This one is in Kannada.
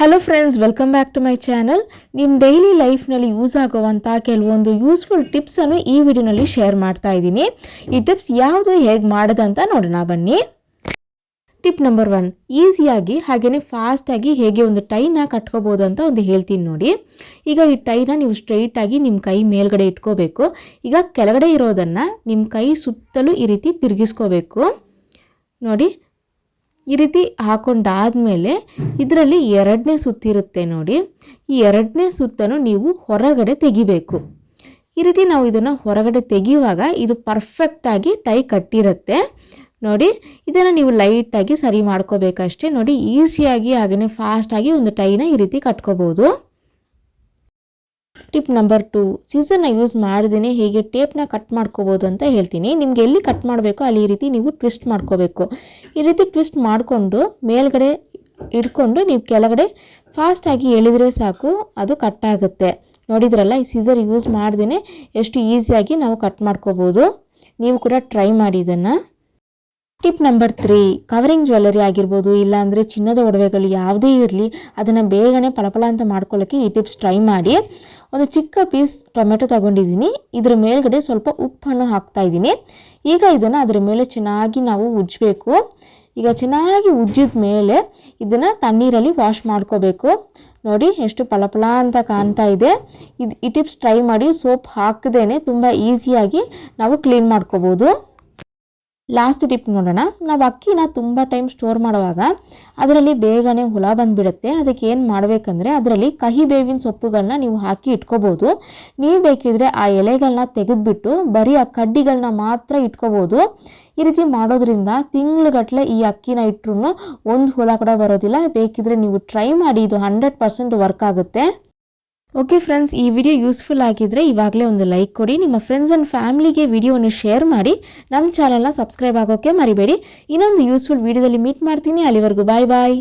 Hello friends welcome back to my channel ನಿಮ್ಮ ಡೈಲಿ ಲೈಫ್ನಲ್ಲಿ ಯೂಸ್ ಆಗುವಂಥ ಕೆಲವೊಂದು ಯೂಸ್ಫುಲ್ ಟಿಪ್ಸನ್ನು ಈ ವಿಡಿಯೋನಲ್ಲಿ ಶೇರ್ ಮಾಡ್ತಾ ಇದ್ದೀನಿ. ಈ ಟಿಪ್ಸ್ ಯಾವುದು, ಹೇಗೆ ಮಾಡೋದಂತ ನೋಡೋಣ ಬನ್ನಿ. ಟಿಪ್ ನಂಬರ್ ಒನ್ ಈಸಿಯಾಗಿ ಹಾಗೆಯೇ ಫಾಸ್ಟಾಗಿ ಹೇಗೆ ಒಂದು ಟೈನ ಕಟ್ಕೋಬೋದು ಅಂತ ಒಂದು ಹೇಳ್ತೀನಿ ನೋಡಿ. ಈಗ ಈ ಟೈನ ನೀವು ಸ್ಟ್ರೈಟಾಗಿ ನಿಮ್ಮ ಕೈ ಮೇಲ್ಗಡೆ ಇಟ್ಕೋಬೇಕು. ಈಗ ಕೆಳಗಡೆ ಇರೋದನ್ನು ನಿಮ್ಮ ಕೈ ಸುತ್ತಲೂ ಈ ರೀತಿ ತಿರುಗಿಸ್ಕೋಬೇಕು. ನೋಡಿ ಈ ರೀತಿ ಹಾಕೊಂಡಾದ್ಮೇಲೆ ಇದರಲ್ಲಿ ಎರಡನೇ ಸುತ್ತಿರುತ್ತೆ ನೋಡಿ. ಈ ಎರಡನೇ ಸುತ್ತನ್ನು ನೀವು ಹೊರಗಡೆ ತೆಗಿಬೇಕು. ಈ ರೀತಿ ನಾವು ಇದನ್ನು ಹೊರಗಡೆ ತೆಗೆಯುವಾಗ ಇದು ಪರ್ಫೆಕ್ಟಾಗಿ ಟೈ ಕಟ್ಟಿರುತ್ತೆ. ನೋಡಿ, ಇದನ್ನು ನೀವು ಲೈಟಾಗಿ ಸರಿ ಮಾಡ್ಕೋಬೇಕಷ್ಟೇ. ನೋಡಿ ಈಸಿಯಾಗಿ ಹಾಗೆಯೇ ಫಾಸ್ಟಾಗಿ ಒಂದು ಟೈನ ಈ ರೀತಿ ಕಟ್ಕೋಬೋದು. ಟಿಪ್ ನಂಬರ್ ಟು ಸೀಸರ್ನ ಯೂಸ್ ಮಾಡ್ದೇ ಹೇಗೆ ಟೇಪ್ನ ಕಟ್ ಮಾಡ್ಕೋಬೋದು ಅಂತ ಹೇಳ್ತೀನಿ. ನಿಮ್ಗೆ ಎಲ್ಲಿ ಕಟ್ ಮಾಡಬೇಕು ಅಲ್ಲಿ ಈ ರೀತಿ ನೀವು ಟ್ವಿಸ್ಟ್ ಮಾಡ್ಕೋಬೇಕು. ಈ ರೀತಿ ಟ್ವಿಸ್ಟ್ ಮಾಡಿಕೊಂಡು ಮೇಲ್ಗಡೆ ಇಟ್ಕೊಂಡು ನೀವು ಕೆಳಗಡೆ ಫಾಸ್ಟಾಗಿ ಎಳೆದ್ರೆ ಸಾಕು, ಅದು ಕಟ್ ಆಗುತ್ತೆ. ನೋಡಿದ್ರಲ್ಲ, ಈ ಸೀಸರ್ ಯೂಸ್ ಮಾಡ್ದೇ ಎಷ್ಟು ಈಸಿಯಾಗಿ ನಾವು ಕಟ್ ಮಾಡ್ಕೋಬೋದು. ನೀವು ಕೂಡ ಟ್ರೈ ಮಾಡಿ ಇದನ್ನು. Tip number three covering jewellery ಆಗಿರ್ಬೋದು, ಇಲ್ಲಾಂದರೆ ಚಿನ್ನದ ಒಡವೆಗಳು ಯಾವುದೇ ಇರಲಿ, ಅದನ್ನು ಬೇಗನೆ ಪಳಪಳ ಅಂತ ಮಾಡ್ಕೊಳ್ಳೋಕ್ಕೆ ಈ ಟಿಪ್ಸ್ ಟ್ರೈ ಮಾಡಿ. ಒಂದು ಚಿಕ್ಕ ಪೀಸ್ ಟೊಮೆಟೊ ತಗೊಂಡಿದ್ದೀನಿ, ಇದರ ಮೇಲ್ಗಡೆ ಸ್ವಲ್ಪ ಉಪ್ಪನ್ನು ಹಾಕ್ತಾ ಇದ್ದೀನಿ. ಈಗ ಇದನ್ನು ಅದರ ಮೇಲೆ ಚೆನ್ನಾಗಿ ನಾವು ಉಜ್ಜಬೇಕು. ಈಗ ಚೆನ್ನಾಗಿ ಉಜ್ಜಿದ ಮೇಲೆ ಇದನ್ನು ತಣ್ಣೀರಲ್ಲಿ ವಾಶ್ ಮಾಡ್ಕೋಬೇಕು. ನೋಡಿ, ಎಷ್ಟು ಪಳಪಳ ಅಂತ ಕಾಣ್ತಾ ಇದೆ. ಇದು ಈ ಟಿಪ್ಸ್ ಟ್ರೈ ಮಾಡಿ ಸೋಪ್ ಹಾಕದೇನೆ ತುಂಬ ಈಸಿಯಾಗಿ ನಾವು ಕ್ಲೀನ್ ಮಾಡ್ಕೋಬೋದು. ಲಾಸ್ಟ್ ಟಿಪ್ ನೋಡೋಣ. ನಾವು ಅಕ್ಕಿನ ತುಂಬ ಟೈಮ್ ಸ್ಟೋರ್ ಮಾಡುವಾಗ ಅದರಲ್ಲಿ ಬೇಗನೆ ಹುಳ ಬಂದುಬಿಡುತ್ತೆ. ಅದಕ್ಕೆ ಏನು ಮಾಡಬೇಕಂದ್ರೆ ಅದರಲ್ಲಿ ಕಹಿ ಬೇವಿನ ಸೊಪ್ಪುಗಳನ್ನ ನೀವು ಹಾಕಿ ಇಟ್ಕೋಬೋದು. ನೀವು ಬೇಕಿದ್ರೆ ಆ ಎಲೆಗಳನ್ನ ತೆಗೆದುಬಿಟ್ಟು ಬರೀ ಆ ಕಡ್ಡಿಗಳನ್ನ ಮಾತ್ರ ಇಟ್ಕೋಬೋದು. ಈ ರೀತಿ ಮಾಡೋದ್ರಿಂದ ತಿಂಗಳುಗಟ್ಟಲೆ ಈ ಅಕ್ಕಿನ ಇಟ್ಟರು ಒಂದು ಹುಳ ಕೂಡ ಬರೋದಿಲ್ಲ. ಬೇಕಿದ್ರೆ ನೀವು ಟ್ರೈ ಮಾಡಿ, ಇದು ಹಂಡ್ರೆಡ್ ಪರ್ಸೆಂಟ್ ವರ್ಕ್ ಆಗುತ್ತೆ. ಓಕೆ ಫ್ರೆಂಡ್ಸ್ ಈ ವಿಡಿಯೋ ಯೂಸ್ಫುಲ್ ಆಗಿದ್ದರೆ ಇವಾಗಲೇ ಒಂದು ಲೈಕ್ ಕೊಡಿ, ನಿಮ್ಮ ಫ್ರೆಂಡ್ಸ್ ಆ್ಯಂಡ್ ಫ್ಯಾಮಿಲಿಗೆ ವಿಡಿಯೋವನ್ನು ಶೇರ್ ಮಾಡಿ ನಮ್ಮ ಚಾನಲ್ನ ಸಬ್ಸ್ಕ್ರೈಬ್ ಆಗೋಕ್ಕೆ ಮರಿಬೇಡಿ. ಇನ್ನೊಂದು ಯೂಸ್ಫುಲ್ ವಿಡಿಯೋದಲ್ಲಿ ಮೀಟ್ ಮಾಡ್ತೀನಿ. ಅಲ್ಲಿವರೆಗೂ ಬಾಯ್ ಬಾಯ್